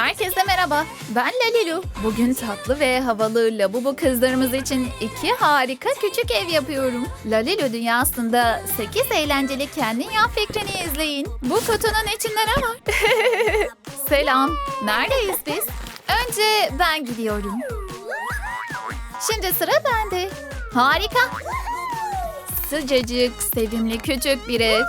Herkese merhaba. Ben Lalilu. Bugün tatlı ve havalı labubu kızlarımız için iki harika küçük ev yapıyorum. Lalilu dünyasında 8 eğlenceli kendin yap fikrini izleyin. Bu kutunun içinde ne var? Selam. Neredeyiz biz? Önce ben gidiyorum. Şimdi sıra bende. Harika. Sıcacık, sevimli küçük bir ev.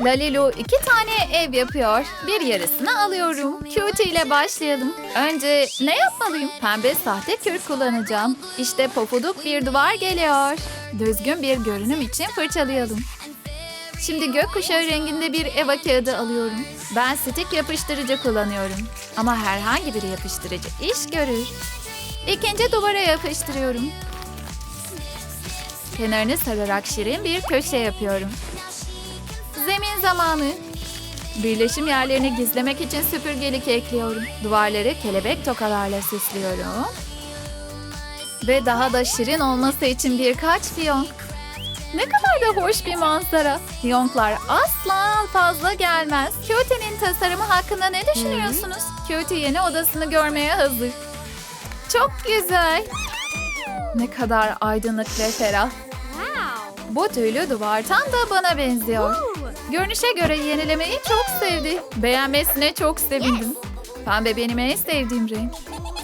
Lalilu iki tane ev yapıyor. Bir yarısını alıyorum. Cutie ile başlayalım. Önce ne yapmalıyım? Pembe sahte kürk kullanacağım. İşte pofuduk bir duvar geliyor. Düzgün bir görünüm için fırçalayalım. Şimdi gökkuşağı renginde bir eva kağıdı alıyorum. Ben stik yapıştırıcı kullanıyorum. Ama herhangi bir yapıştırıcı iş görür. İkinci duvara yapıştırıyorum. Kenarını sararak şirin bir köşe yapıyorum. Zamanı. Birleşim yerlerini gizlemek için süpürgelik ekliyorum. Duvarları kelebek tokalarla süslüyorum. Ve daha da şirin olması için birkaç fiyonk. Ne kadar da hoş bir manzara. Fiyonklar asla fazla gelmez. Cutie'nin tasarımı hakkında ne düşünüyorsunuz? Cutie yeni odasını görmeye hazır. Çok güzel. Ne kadar aydınlık ve ferah. Bu tüylü duvar tam da bana benziyor. Görünüşe göre yenilemeyi çok sevdi. Beğenmesine çok sevindim. Pembe benim en sevdiğim renk.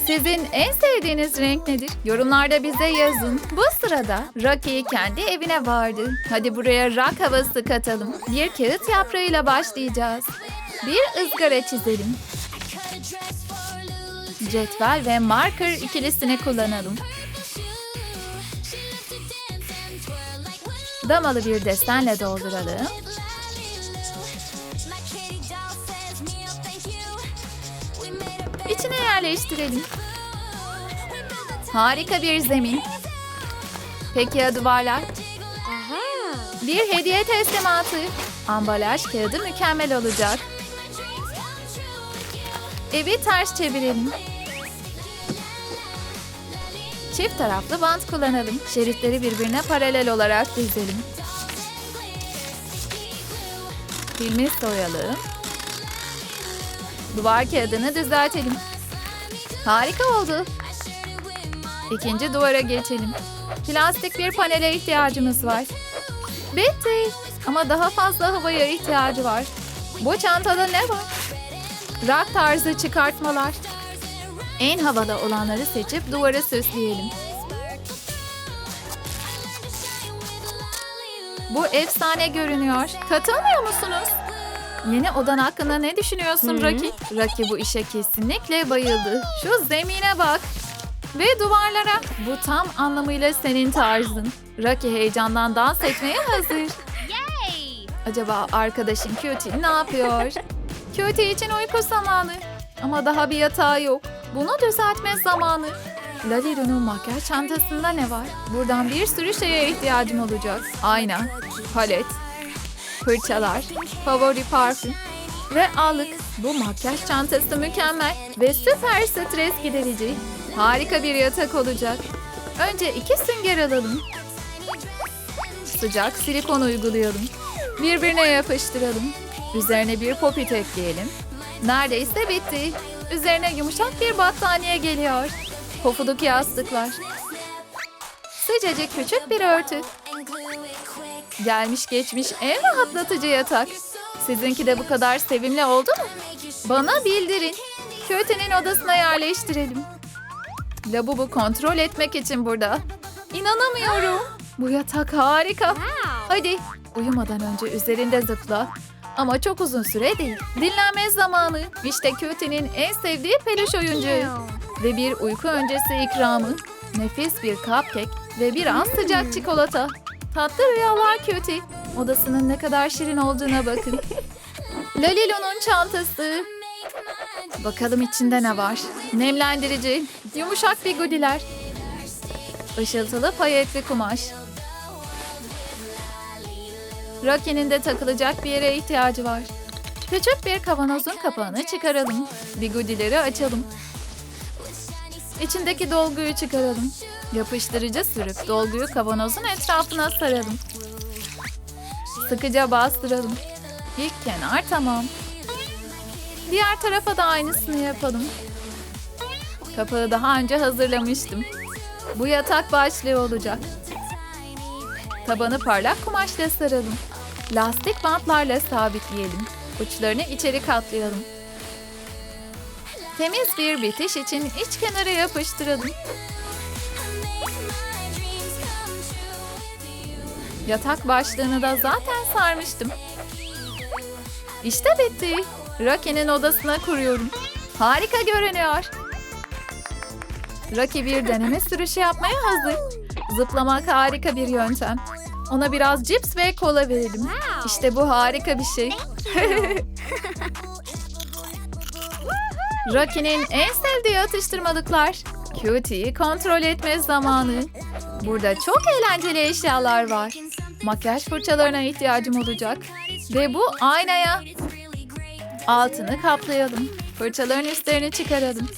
Sizin en sevdiğiniz renk nedir? Yorumlarda bize yazın. Bu sırada Rocky kendi evine vardı. Hadi buraya rock havası katalım. Bir kağıt yaprağıyla başlayacağız. Bir ızgara çizelim. Cetvel ve marker ikilisini kullanalım. Damalı bir desenle dolduralım. İçine yerleştirelim. Harika bir zemin. Peki ya duvarlar? Bir hediye teslimatı. Ambalaj kağıdı mükemmel olacak. Evi ters çevirelim. Çift taraflı bant kullanalım. Şeritleri birbirine paralel olarak dizelim. Filmi soyalım. Duvar kağıdını düzeltelim. Harika oldu. İkinci duvara geçelim. Plastik bir panele ihtiyacımız var. Bitti. Ama daha fazla havaya ihtiyacı var. Bu çantada ne var? Rock tarzı çıkartmalar. En havalı olanları seçip duvarı süsleyelim. Bu efsane görünüyor. Katılmıyor musunuz? Yeni odan hakkında ne düşünüyorsun Rocky? Rocky bu işe kesinlikle bayıldı. Şu zemine bak. Ve duvarlara. Bu tam anlamıyla senin tarzın. Rocky heyecandan dans etmeye hazır. Acaba arkadaşın Cutie ne yapıyor? Cutie için uyku zamanı. Ama daha bir yatağı yok. Bunu düzeltme zamanı. Lalilu'nun makyaj çantasında ne var? Buradan bir sürü şeye ihtiyacım olacak. Ayna, palet, fırçalar, favori parfüm ve allık. Bu makyaj çantası mükemmel ve süper stres giderici. Harika bir yatak olacak. Önce iki sünger alalım. Sıcak silikon uygulayalım. Birbirine yapıştıralım. Üzerine bir popit ekleyelim. Neredeyse bitti. Üzerine yumuşak bir battaniye geliyor. Pofuduk yastıklar. Sıcacık küçük bir örtü. Gelmiş geçmiş en rahatlatıcı yatak. Sizinki de bu kadar sevimli oldu mu? Bana bildirin. Kötenin odasına yerleştirelim. Labubu kontrol etmek için burada. İnanamıyorum. Bu yatak harika. Hadi uyumadan önce üzerinde zıpla. Ama çok uzun süre değil. Dinlenme zamanı. İşte Köte'nin en sevdiği peluş oyuncağı. Ve bir uyku öncesi ikramı. Nefis bir cupcake ve biraz sıcak çikolata. Tatlı rüyalar Köte. Odasının ne kadar şirin olduğuna bakın. Lalilo'nun çantası. Bakalım içinde ne var? Nemlendirici, yumuşak bigudiler, ışıltılı payetli kumaş. Rocky'nin de takılacak bir yere ihtiyacı var. Küçük bir kavanozun kapağını çıkaralım. Bigudileri açalım. İçindeki dolguyu çıkaralım. Yapıştırıcı sürüp dolguyu kavanozun etrafına saralım. Sıkıca bastıralım. İlk kenar tamam. Diğer tarafa da aynısını yapalım. Kapağı daha önce hazırlamıştım. Bu yatak başlığı olacak. Tabanı parlak kumaşla saralım. Lastik bantlarla sabitleyelim. Uçlarını içeri katlayalım. Temiz bir bitiş için iç kenara yapıştıralım. Yatak başlığını da zaten sarmıştım. İşte bitti. Rocky'nin odasına kuruyorum. Harika görünüyor. Rocky bir deneme sürüşü yapmaya hazır. Zıplamak harika bir yöntem. Ona biraz cips ve kola verelim. İşte bu harika bir şey. Rocky'nin en sevdiği atıştırmalıklar. Cutie'yi kontrol etme zamanı. Burada çok eğlenceli eşyalar var. Makyaj fırçalarına ihtiyacım olacak. Ve bu aynaya. Altını kaplayalım. Fırçaların üstlerini çıkaralım.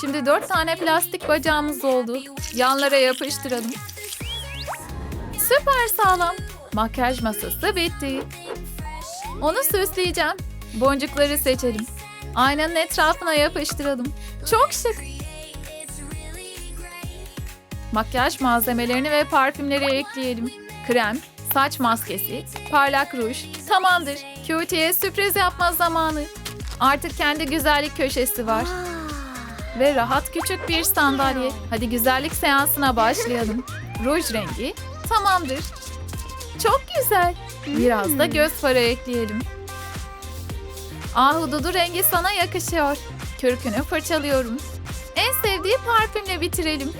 Şimdi dört tane plastik bacağımız oldu. Yanlara yapıştıralım. Süper sağlam. Makyaj masası bitti. Onu süsleyeceğim. Boncukları seçelim. Aynanın etrafına yapıştıralım. Çok şık. Makyaj malzemelerini ve parfümleri ekleyelim. Krem, saç maskesi, parlak ruj. Tamamdır. Cutie'ye sürpriz yapma zamanı. Artık kendi güzellik köşesi var. Ve rahat küçük bir sandalye. Hadi güzellik seansına başlayalım. Ruj rengi tamamdır. Çok güzel. Biraz da göz farı ekleyelim. Ahududu rengi sana yakışıyor. Kürkünü fırçalıyorum. En sevdiği parfümle bitirelim.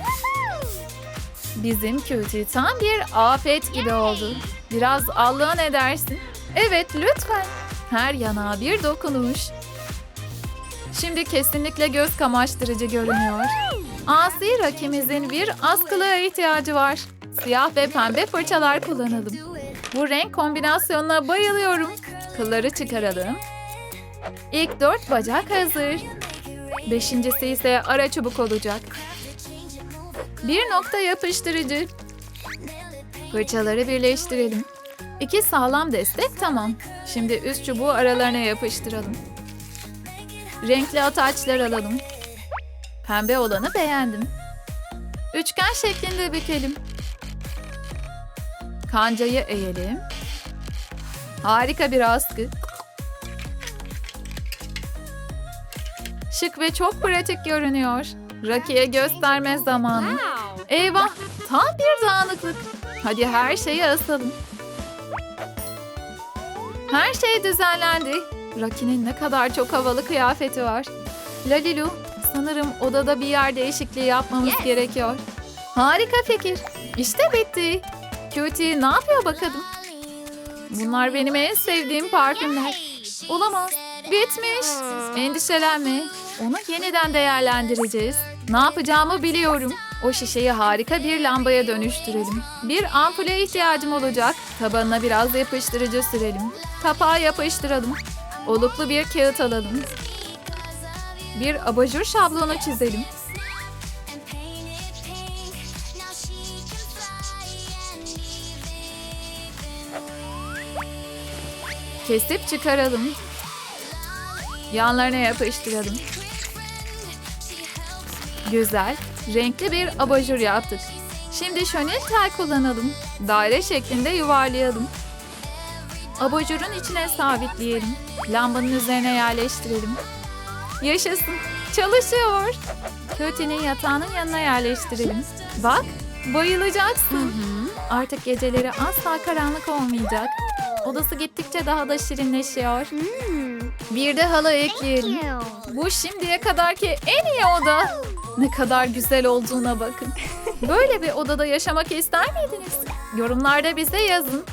Bizim cutie tam bir afet gibi oldu. Biraz Allah'a ne dersin? Evet lütfen. Her yanağa bir dokunuş. Şimdi kesinlikle göz kamaştırıcı görünüyor. Asi rakimizin bir askılığa ihtiyacı var. Siyah ve pembe fırçalar kullanalım. Bu renk kombinasyonuna bayılıyorum. Kılları çıkaralım. İlk dört bacak hazır. Beşincisi ise ara çubuk olacak. Bir nokta yapıştırıcı. Fırçaları birleştirelim. İki sağlam destek tamam. Şimdi üst çubuğu aralarına yapıştıralım. Renkli ataçlar alalım. Pembe olanı beğendim. Üçgen şeklinde bükelim. Kancayı eğelim. Harika bir askı. Şık ve çok pratik görünüyor. Rakiye gösterme zamanı. Eyvah, tam bir dağınıklık. Hadi her şeyi asalım. Her şey düzenlendi. Raki'nin ne kadar çok havalı kıyafeti var. Lalilu, sanırım odada bir yer değişikliği yapmamız gerekiyor. Harika fikir. İşte bitti. Cutie ne yapıyor bakalım? Bunlar benim en sevdiğim parfümler. Olamaz. Bitmiş. Endişelenme. Onu yeniden değerlendireceğiz. Ne yapacağımı biliyorum. O şişeyi harika bir lambaya dönüştürelim. Bir ampule ihtiyacım olacak. Tabanına biraz yapıştırıcı sürelim. Kapağı yapıştıralım. Oluklu bir kağıt alalım. Bir abajur şablonu çizelim. Kesip çıkaralım. Yanlarına yapıştıralım. Güzel, renkli bir abajur yaptık. Şimdi şönil tel kullanalım. Daire şeklinde yuvarlayalım. Abajurun içine sabitleyelim. Lambanın üzerine yerleştirelim. Yaşasın, çalışıyor. Kötinin yatağının yanına yerleştirelim. Bak, bayılacaksın. Artık geceleri asla karanlık olmayacak. Odası gittikçe daha da şirinleşiyor. Bir de halı ekleyelim. Bu şimdiye kadarki en iyi oda. Ne kadar güzel olduğuna bakın. Böyle bir odada yaşamak ister miydiniz? Yorumlarda bize yazın.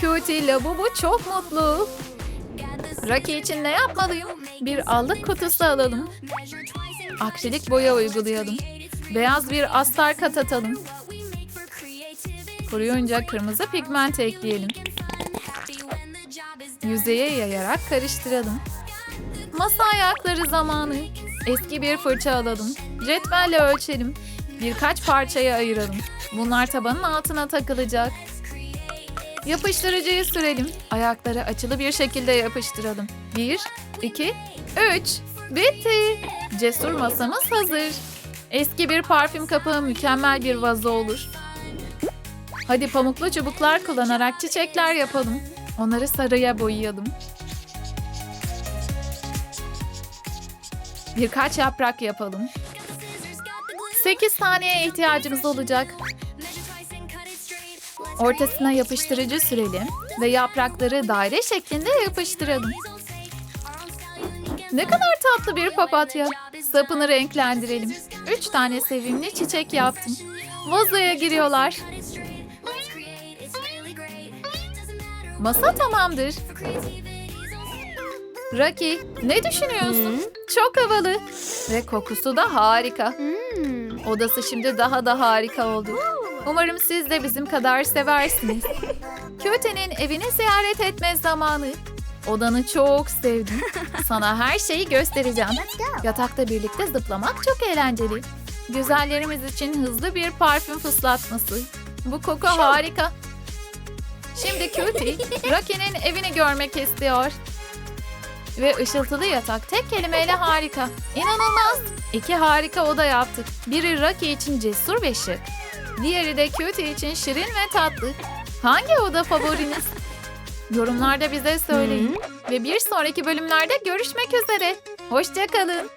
Cutie Labubu çok mutlu. Rocky için ne yapmalıyım? Bir allık kutusu alalım. Akrilik boya uygulayalım. Beyaz bir astar kat atalım. Kuruyunca kırmızı pigment ekleyelim. Yüzeye yayarak karıştıralım. Masa ayakları zamanı. Eski bir fırça alalım. Cetvelle ölçelim. Birkaç parçaya ayıralım. Bunlar tabanın altına takılacak. Yapıştırıcıyı sürelim. Ayakları açılı bir şekilde yapıştıralım. Bir, iki, Üç. Bitti. Cesur masamız hazır. Eski bir parfüm kapağı mükemmel bir vazo olur. Hadi pamuklu çubuklar kullanarak çiçekler yapalım. Onları sarıya boyayalım. Birkaç yaprak yapalım. 8 saniyeye ihtiyacımız olacak. Ortasına yapıştırıcı sürelim ve yaprakları daire şeklinde yapıştıralım. Ne kadar tatlı bir papatya. Sapını renklendirelim. Üç tane sevimli çiçek yaptım. Vazoya giriyorlar. Masa tamamdır. Rocky, ne düşünüyorsun? Çok havalı. Ve kokusu da harika. Odası şimdi daha da harika oldu. Umarım siz de bizim kadar seversiniz. Köte'nin evini ziyaret etme zamanı. Odanı çok sevdim. Sana her şeyi göstereceğim. Yatakta birlikte zıplamak çok eğlenceli. Güzellerimiz için hızlı bir parfüm fıslatması. Bu koku harika. Şimdi Cutie, Rocky'nin evini görmek istiyor. Ve ışıltılı yatak tek kelimeyle harika. İnanılmaz. İki harika oda yaptık. Biri Rocky için cesur ve şık. Diğeri de Cutie için şirin ve tatlı. Hangi oda favoriniz? Yorumlarda bize söyleyin. Ve bir sonraki bölümlerde görüşmek üzere. Hoşçakalın.